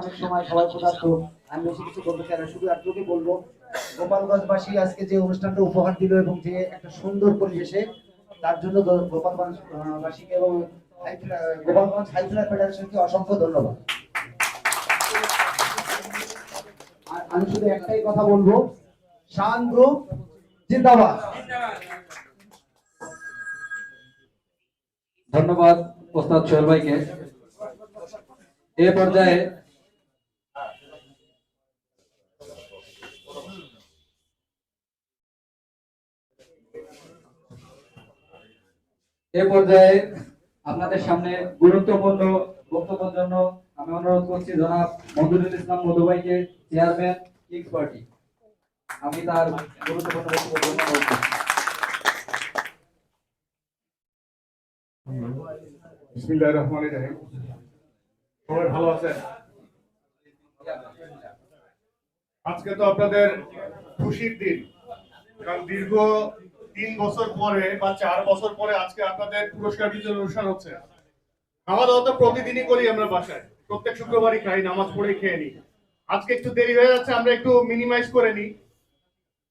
অনেক সময় সবাই আমি বেশি কিছু চাই না, শুধু বলব। গোপালগঞ্জবাসী আজকে যে অনুষ্ঠানটা উপহার দিল এবং যে একটা সুন্দর পরিবেশে, তার জন্য গোপালগঞ্জবাসীকে এবং গোপালগঞ্জ ফেডারেশনকে অসংখ্য ধন্যবাদ। আমি শুধু একটাই কথা বলব, শান গ্রুপ জিন্দাবাদ। ধন্যবাদ ওস্তাদ সোহেল ভাইকে। এ পর্যায়ে এ পর্যায়ে আপনাদের সামনে গুরুত্বপূর্ণ বক্তব্যের জন্য আমি অনুরোধ করছি জনাব ইসলাম মধু ভাইকে চেয়ারম্যান কিংস পার্টি আমি তার গুরুত্বপূর্ণ বক্তব্য গ্রহণ করছি। বিসমিল্লাহির রহমানির রহিম। সবাই ভালো আছেন? আজকে তো আপনাদের খুশির দিন, কারণ দীর্ঘ তিন বছর পরে বা চার বছর পরে আজকে আপনাদের পুরস্কার বিতরণ অনুষ্ঠান হচ্ছে। খাওয়া দাওয়া তো প্রতিদিনই করি আমরা বাসায়। প্রত্যেক শুক্রবারই খাই, নামাজ পড়ে খেয়ে নিই। আজকে একটু দেরি হয়ে যাচ্ছে, আমরা একটু মিনিমাইজ করে নিই।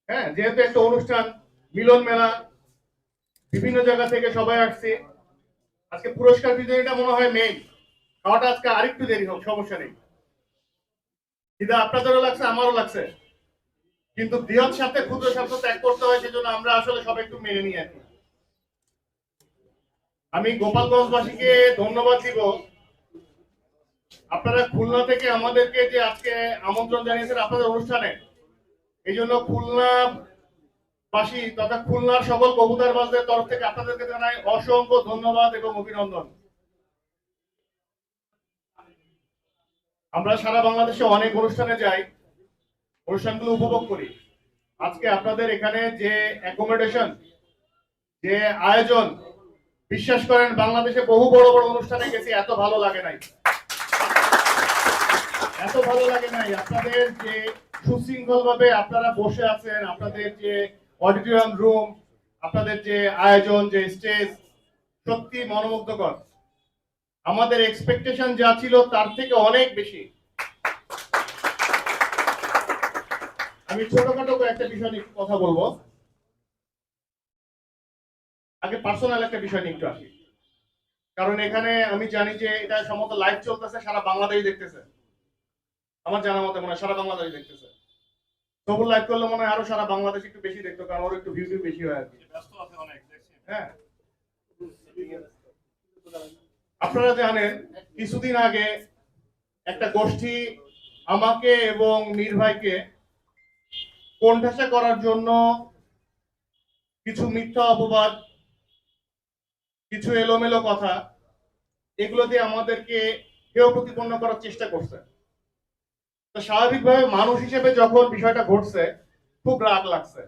হ্যাঁ যেহেতু একটা অনুষ্ঠান, মিলন মেলা, বিভিন্ন জায়গা থেকে সবাই আসছে। আজকে পুরস্কার বিজয়ীটা মনে হয় মেইন খাওয়াটা আজকে আরেকটু দেরি হোক, সমস্যা নেই। কিন্তু আপনাদেরও লাগছে, আমারও লাগছে। কিন্তু বৃহৎ সাথে ক্ষুদ্র স্বার্থ ত্যাগ করতে হয়, সেজন্য আমরা আসলে সব একটু মেনে নিয়ে কি। আমি গোপালগঞ্জবাসীকে ধন্যবাদ দিব। আপনারা খুলনা থেকে আমাদেরকে যে আজকে আমন্ত্রণ জানিয়েছেন আপনাদের অনুষ্ঠানে, এই জন্য খুলনা বাসী তথা খুলনার সকল কবুতরবাজদের তরফ থেকে আপনাদেরকে জানাই অসংখ্য ধন্যবাদ এবং অভিনন্দন। আমরা সারা বাংলাদেশে অনেক অনুষ্ঠানে যাই। অনুষ্ঠানগুলো উপভোগ করি। আজকে আপনাদের এখানে যে অ্যাকোমোডেশন যে আয়োজন, বিশ্বাস করেন বাংলাদেশে বহু বড় বড় অনুষ্ঠানে গেছি, এত ভালো লাগে নাই। এত ভালো লাগে নাই। আপনাদের যে সুশৃঙ্খল ভাবে আপনারা বসে আছেন, আপনাদের যে অডিটোরিয়াম রুম আপনাদের যে আয়োজন, যে স্টেজ সত্যি মনোমুগ্ধকর। আমাদের এক্সপেকটেশন যা ছিল, তার থেকে অনেক বেশি। আমি ছোটখাটো একটা বিষয় নিয়ে কথা বলব। আগে পার্সোনাল একটা বিষয় নিয়ে একটু আসি। কারণ এখানে আমি জানি যে এটা সম্ভবত লাইভ চলতেছে সারা বাংলাদেশ দেখতেছে। আমার জানা মতে মনে হয় সারা বাংলাদেশ দেখতেছে। তবু লাইভ করলে মনে হয় আরও সারা বাংলাদেশ একটু বেশি দেখতো কারণ ওর একটু ভিউ বেশি হয় আর কি। হ্যাঁ। আপনারা জানেন কিছুদিন আগে একটা গোষ্ঠী আমাকে এবং মীর ভাইকে কোণঠাসা করার জন্য কিছু মিথ্যা অপবাদ, কিছু এলোমেলো কথা, এগুলো দিয়ে আমাদেরকে হেয় প্রতিপন্ন করার চেষ্টা করছে। তো স্বাভাবিকভাবে মানুষ হিসেবে যখন বিষয়টা ঘটছে, খুব রাগ লাগছে।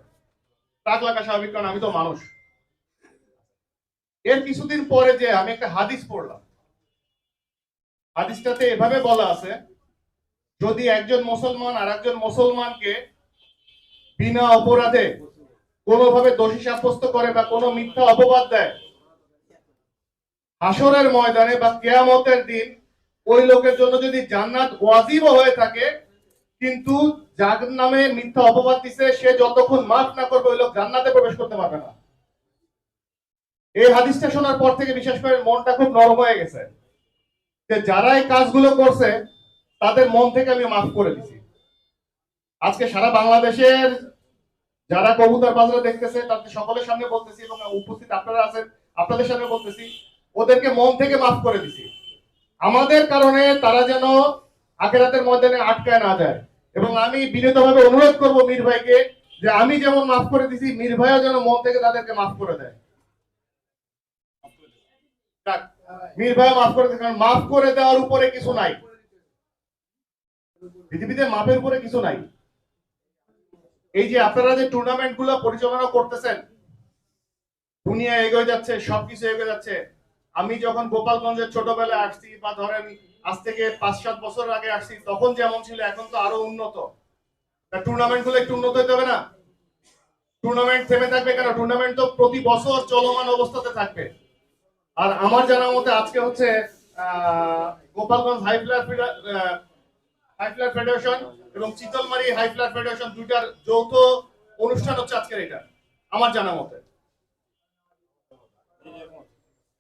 রাগ লাগা স্বাভাবিক, কারণ আমি তো মানুষ। এর কিছুদিন পরে যে আমি একটা হাদিস পড়লাম। হাদিসটাতে এভাবে বলা আছে, যদি একজন মুসলমান আর একজন মুসলমানকে বিনা অপরাধে কোনোভাবে দোষী সাব্যস্ত করে বা কোনো মিথ্যা অপবাদ দেয়। হাসরের ময়দানে বা কেয়ামতের দিন ওই লোকের জন্য যদি জান্নাত ওয়াজিব হয়ে থাকে, কিন্তু যার নামে মিথ্যা অপবাদ দিছে, সে যতক্ষণ মাফ না করবে ওই লোক জান্নাতে প্রবেশ করতে পারবে না। এই হাদিসটা শোনার পর থেকে বিশেষ করে মনটা খুব নরম হয়ে গেছে। যে যারা এই কাজগুলো করছে, তাদের মন থেকে আমি মাফ করে দিছি। আজকে সারা বাংলাদেশের যারা কবুতর বাজারে দেখতেছে, তাদের সকলের সামনে বলতেছি এবং উপস্থিত আপনারা আছেন, আপনাদের সামনে বলতেছি, ওদেরকে মন থেকে মাফ করে দিছি। আমাদের কারণে তারা যেন আখেরাতের ময়দানে আটকায় না যায়। এবং আমি বিনীতভাবে অনুরোধ করব মীর ভাইকে যে আমি যেমন মাফ করে দিছি, মীর ভাইও যেন মন থেকে তাদেরকে মাফ করে দেয়। মীর ভাই মাফ করে দেয় কারণ মাফ করে দেওয়ার উপরে কিছু নাই। পৃথিবীতে মাপের উপরে কিছু নাই। এই যে আপনারা যে টুর্নামেন্টগুলো পরিচালনা করতেছেন দুনিয়া এগিয়ে যাচ্ছে সবকিছু এগিয়ে যাচ্ছে। আমি যখন গোপালগঞ্জের ছোটবেলায় আসছি বা ধরেন আজ থেকে পাঁচ সাত বছর আগে আসছি তখন যেমন ছিল এখন তো আরও উন্নত। টুর্নামেন্টগুলো একটু উন্নত হতে হবে না? টুর্নামেন্ট থেমে থাকবে কেন? টুর্নামেন্ট তো প্রতি বছর চলমান অবস্থাতে থাকবে। আর আমার জানা মতে আজকে হচ্ছে আহ, Gopalganj high flyer high flyer federation এবং চিতলমারি হাই ফ্লার ফেডারেশন দুইটার যৌথ অনুষ্ঠান হচ্ছে আজকের এটা আমার জানা মতে।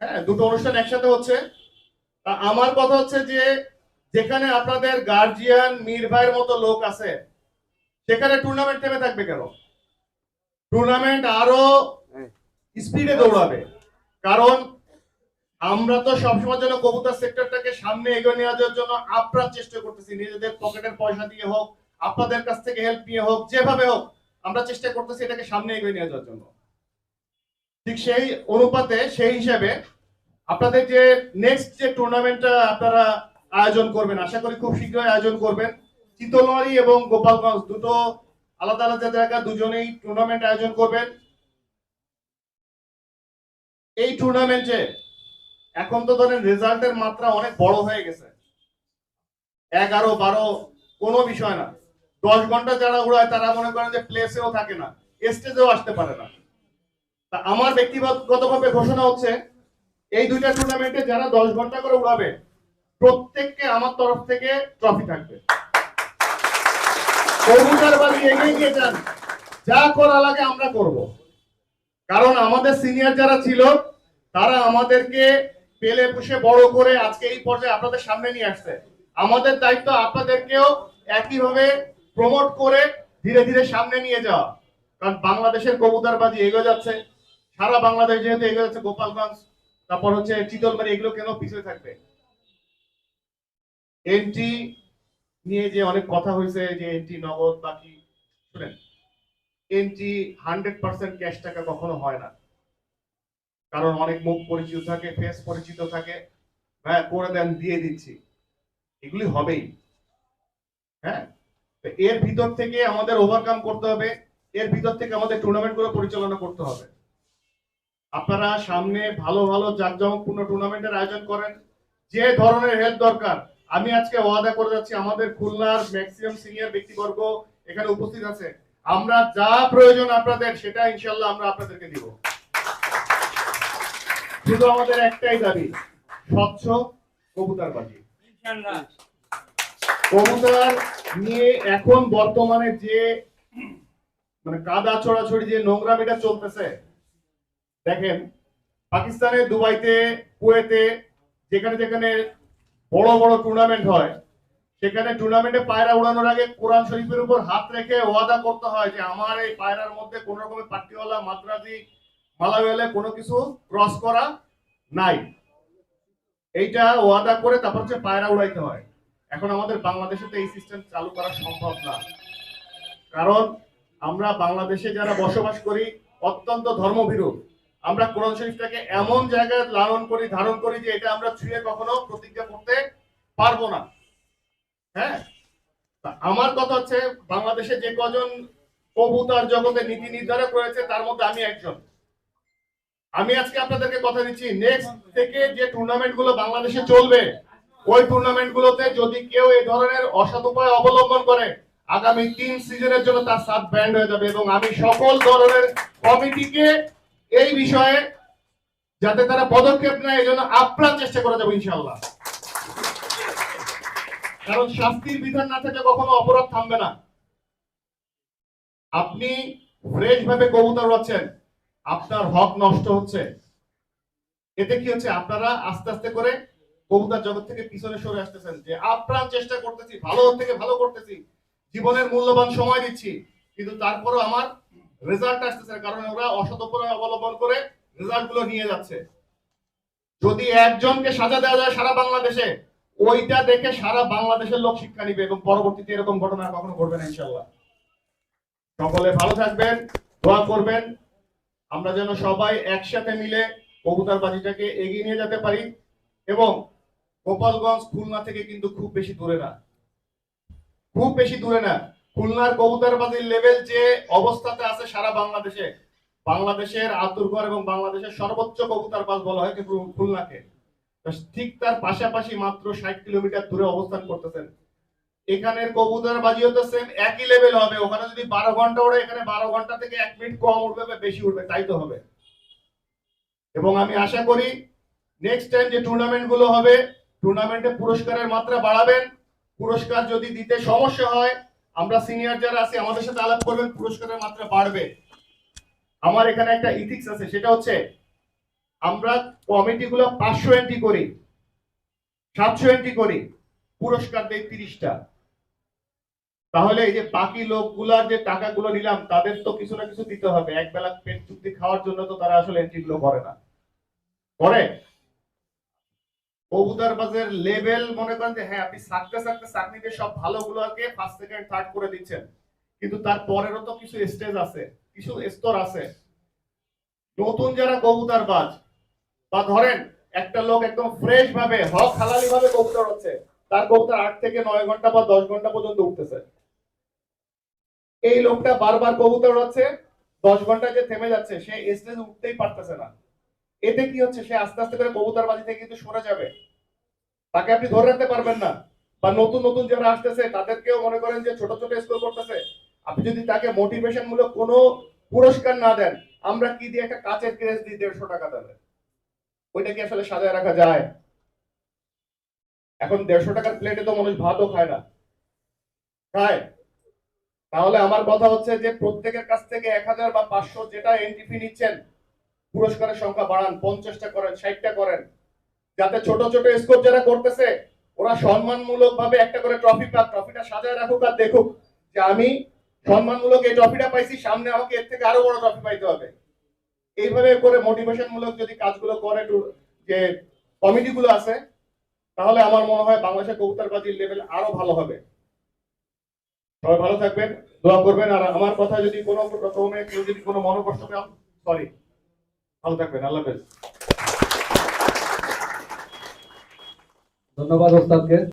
হ্যাঁ দুটো অনুষ্ঠান একসাথে হচ্ছে। তা আমার কথা হচ্ছে যে যেখানে আপনাদের গার্জিয়ান মীর ভাইয়ের মতো লোক আছে সেখানে টুর্নামেন্ট থেমে থাকবে কেন? টুর্নামেন্ট আরও স্পিডে দৌড়াবে। কারণ আমরা তো সবসময় যেন কবুতর সেক্টরটাকে সামনে এগিয়ে নিয়ে যাওয়ার জন্য আপ্রাণ চেষ্টা করতেছি। নিজেদের পকেটের পয়সা দিয়ে হোক, আপনাদের কাছ থেকে হেল্প নিয়ে হোক, যেভাবে হোক, আমরা চেষ্টা করতেছি এটাকে সামনে এগিয়ে নিয়ে যাওয়ার জন্য। ঠিক সেই অনুপাতে, সেই হিসাবে আপনাদের যে নেক্সট যে টুর্নামেন্টটা আপনারা আয়োজন করবেন, আশা করি খুব শীঘ্রই আয়োজন করবেন। চিতলমারি এবং গোপালগঞ্জ দুটো আলাদা আলাদা জায়গা দুজনেই টুর্নামেন্ট আয়োজন করবেন। এই টুর্নামেন্টে এখন তো ধরেন রেজাল্টের মাত্রা অনেক বড় হয়ে গেছে। এগারো, বারো, কোনো বিষয় না। দশ ঘণ্টা যারা উড়ায়, তারা মনে করেন যে প্লেসেও থাকে না স্টেজেও আসতে পারে না। তা আমার ব্যক্তিগতভাবে ঘোষণা হচ্ছে, এই দুইটা টুর্নামেন্টে যারা দশ ঘণ্টা করে উড়াবে, প্রত্যেককে আমার তরফ থেকে ট্রফি থাকবে। যা করা লাগে আমরা করব। কারণ আমাদের সিনিয়র যারা ছিল, তারা আমাদেরকে পেলে পুষে বড় করে আজকে এই পর্যায়ে আপনাদের সামনে নিয়ে আসছে। আমাদের দায়িত্ব আপনাদেরকেও একইভাবে প্রমোট করে ধীরে ধীরে সামনে নিয়ে যাওয়া। কারণ বাংলাদেশের কবুতরবাজি এগিয়ে যাচ্ছে। সারা বাংলাদেশ যেহেতু এগিয়ে যাচ্ছে গোপালগঞ্জ, তারপর হচ্ছে চিতলমারি, এগুলো কেন পিছিয়ে থাকবে? এন্ট্রি নিয়ে যে অনেক কথা হয়েছে যে এন্ট্রি নগদ বাকি, শুনেন। এন্ট্রি হান্ড্রেড পার্সেন্ট ক্যাশ টাকা কখনো হয় না। কারণ অনেক মুখ পরিচিত থাকে ফেস পরিচিত থাকে। হ্যাঁ করে দেন, দিয়ে দিচ্ছি। এগুলি হবেই। হ্যাঁ? এর ভিতর থেকে আমাদের ওভারকাম করতে হবে। এর ভিতর থেকে আমাদের টুর্নামেন্টগুলো পরিচালনা করতে হবে। আপনারা সামনে ভালো ভালো জাঁকজমকপূর্ণ টুর্নামেন্টের আয়োজন করেন। যে ধরনের হেল্প দরকার। আমি আজকে ওয়াদা করে যাচ্ছি, আমাদের খুলনার ম্যাক্সিমাম সিনিয়র ব্যক্তিবর্গ এখানে উপস্থিত আছে। আমরা যা প্রয়োজন আপনাদের, সেটা ইনশাল্লাহ আমরা আপনাদেরকে দিব। শুধু আমাদের একটাই দাবি, স্বচ্ছ কবুতরবাজি। কবুতর নিয়ে এখন বর্তমানে যে মানে কাদা ছড়াছড়ি যে নোংরামিটা চলতেছে, দেখেন, পাকিস্তানে, দুবাইতে, কুয়েতে, যেখানে যেখানে বড় বড় টুর্নামেন্ট হয়, সেখানে টুর্নামেন্টে পায়রা উড়ানোর আগে কোরআন শরীফের উপর হাত রেখে ওয়াদা করতে হয় যে, আমার এই পায়রার মধ্যে কোন রকমের পাট্টিওয়ালা মাদ্রাজি মালাওয়ালা কোনো কিছু ক্রস করা নাই। এইটা ওয়াদা করে তারপর হচ্ছে পায়রা উড়াইতে হয়। এখন আমাদের বাংলাদেশে তো এই সিস্টেম চালু করা সম্ভব না। কারণ আমরা বাংলাদেশে যারা বসবাস করি, অত্যন্ত ধর্মভীরু, আমরা কোরআন শরীফটাকে এমন জায়গায় লালন করি, ধারণ করি যে এটা আমরা ছুঁয়ে কখনো প্রতিজ্ঞা করতে পারব না। হ্যাঁ? আমার কথা হচ্ছে, বাংলাদেশে যে কজন কবুতার জগতে নীতি নির্ধারক রয়েছে, তার মধ্যে আমি একজন। আমি আজকে আপনাদেরকে কথা দিচ্ছি নেক্সট থেকে যে টুর্নামেন্টগুলো বাংলাদেশে চলবে, ওই টুর্নামেন্ট গুলোতে যদি কেউ এই ধরনের অসৎ উপায় অবলম্বন করে, আগামী তিন সিজনের জন্য তার সাত ব্যান্ড হয়ে যাবে এবং আমি সকল ধরনের কমিটিকে এই বিষয়ে যাতে তারা পদক্ষেপ নেয়, এই জন্য আপ্রাণ চেষ্টা করে যাব ইনশাল্লাহ কারণ শাস্তির বিধান না থাকলে কখনো অপরাধ থামবে না। আপনি ফ্রেশ ভাবে কবুতর উড়াচ্ছেন আপনার হক নষ্ট হচ্ছে। এতে কি হচ্ছে? আপনারা আস্তে আস্তে করে কবুতর জগৎ থেকে পিছনে সরে আসতেছেন যে, আপ্রাণ চেষ্টা করতেছি, ভালো থেকে ভালো করতেছি। জীবনের মূল্যবান সময় দিচ্ছি। কিন্তু তারপরেও আমার রেজাল্ট আসতেছে কারণ ওরা অসৎ উপায় অবলম্বন করে রেজাল্টগুলো নিয়ে যাচ্ছে। যদি একজনকে সাজা দেওয়া যায় সারা বাংলাদেশে, ওইটা দেখে সারা বাংলাদেশের লোক শিক্ষা নিবে এবং পরবর্তীতে এরকম ঘটনা কখনো ঘটবে না ইনশাল্লাহ সকলে ভালো থাকবেন, দোয়া করবেন। আমরা যেন সবাই একসাথে মিলে কবুতর বাজিটাকে এগিয়ে নিয়ে যেতে পারি এবং গোপালগঞ্জ খুলনা থেকে কিন্তু খুব বেশি দূরে না। খুব বেশি দূরে না। খুলনার কবুতরবাজির লেভেল যে অবস্থাতে আছে সারা বাংলাদেশে। বাংলাদেশের আতুরগড় এবং বাংলাদেশের সর্বোচ্চ কবুতরবাজ বলা হয় খুলনাকে। ঠিক তার পাশাপাশি মাত্র ষাট কিলোমিটার দূরে অবস্থান করতেছেন এখানের কবুতর বাজিও তো সেম একই লেভেল হবে। ওখানে যদি বারো ঘণ্টা ওড়ে, এখানে বারো ঘণ্টা থেকে এক মিনিট কম উঠবে বা বেশি উঠবে তাই তো হবে। এবং আমি আশা করি নেক্সট টাইম যে টুর্নামেন্টগুলো হবে টুর্নামেন্টে পুরস্কারের মাত্রা বাড়াবেন। পুরস্কার যদি দিতে সমস্যা হয়, আমরা সিনিয়র যারা আছি, আমাদের সাথে আলাপ করবেন, পুরস্কারের মাত্রা বাড়বে। আমার এখানে একটা ইথিক্স আছে, সেটা হচ্ছে আমরা কমিটিগুলো পাঁচশো এন্ট্রি করি, সাতশো এন্ট্রি করি, পুরস্কার দেই তিরিশটা। তাহলে এই যে বাকি লোকগুলার যে টাকাগুলো নিলাম, তাদের তো কিছু না কিছু দিতে হবে। এক বেলা পেট চুক্তি খাওয়ার জন্য তো তারা আসলে এন্ট্রি গুলো করে না। করে? লেভেল মনে করেন যে হ্যাঁ আপনি সব ফার্স্ট সেকেন্ড থার্ড করে দিচ্ছেন। কিন্তু তার পরেরও তো কিছু স্টেজ আছে, কিছু স্তর আছে। নতুন যারা কবুতর বাজ, বা ধরেন একটা লোক একদম ফ্রেশ ভাবে, হক হালালি ভাবে কবুতর হচ্ছে, তার কবুতর আট থেকে নয় ঘণ্টা বা দশ ঘণ্টা পর্যন্ত উঠতেছে। এই লোকটা বারবার কবুতর হচ্ছে দশ ঘণ্টা যে থেমে যাচ্ছে, সে স্টেজ উঠতেই পারতেছে না। এতে কি হচ্ছে? সে আস্তে আস্তে করে কবুতরবাজি থেকে কিন্তু সরে যাবে। তাকে আপনি ধরে রাখতে পারবেন না। বা নতুন নতুন যারা আসতেছে, তাদেরকেও মনে করেন যে ছোট ছোট স্কোর করতেছে। আপনি যদি তাকে মোটিভেশন মূলক কোনো পুরস্কার না দেন, আমরা কি দিয়ে একটা কাচের ক্রেস দিই দেড়শো টাকা দেবে? ওইটা কি আসলে সাজায় রাখা যায়? এখন দেড়শো টাকার প্লেটে তো মানুষ ভাতও খায় না। খায় তাহলে আমার কথা হচ্ছে যে প্রত্যেকের কাছ থেকে এক হাজার বা পাঁচশো যেটা এন্ট্রি ফি নিচ্ছেন, পুরস্কারের সংখ্যা বাড়ান, পঞ্চাশটা করেন, ষাটটা করেন। যাতে ছোট ছোট স্কোর যারা করতেছে, ওরা সম্মানমূলক ভাবে একটা করে ট্রফি পাক ট্রফিটা সাজায় রাখুক আর দেখুক যে আমি সম্মানমূলক এই ট্রফিটা পাইছি, সামনে আমাকে এর থেকে আরও বড় ট্রফি পাইতে হবে। এইভাবে করে মোটিভেশন মূলক যদি কাজগুলো করে যে কমিটিগুলো আছে, তাহলে আমার মনে হয় বাংলাদেশের কবুতরবাজির লেভেল আরও ভালো হবে। সবাই ভালো থাকবেন, দোয়া করবেন। আর আমার কথা যদি কোনো রকমে, কেউ যদি কোনো মনোকষ্ট পান সরি ভালো থাকবেন, আল্লাহ হাফেজ। ধন্যবাদ ওস্তাদকে।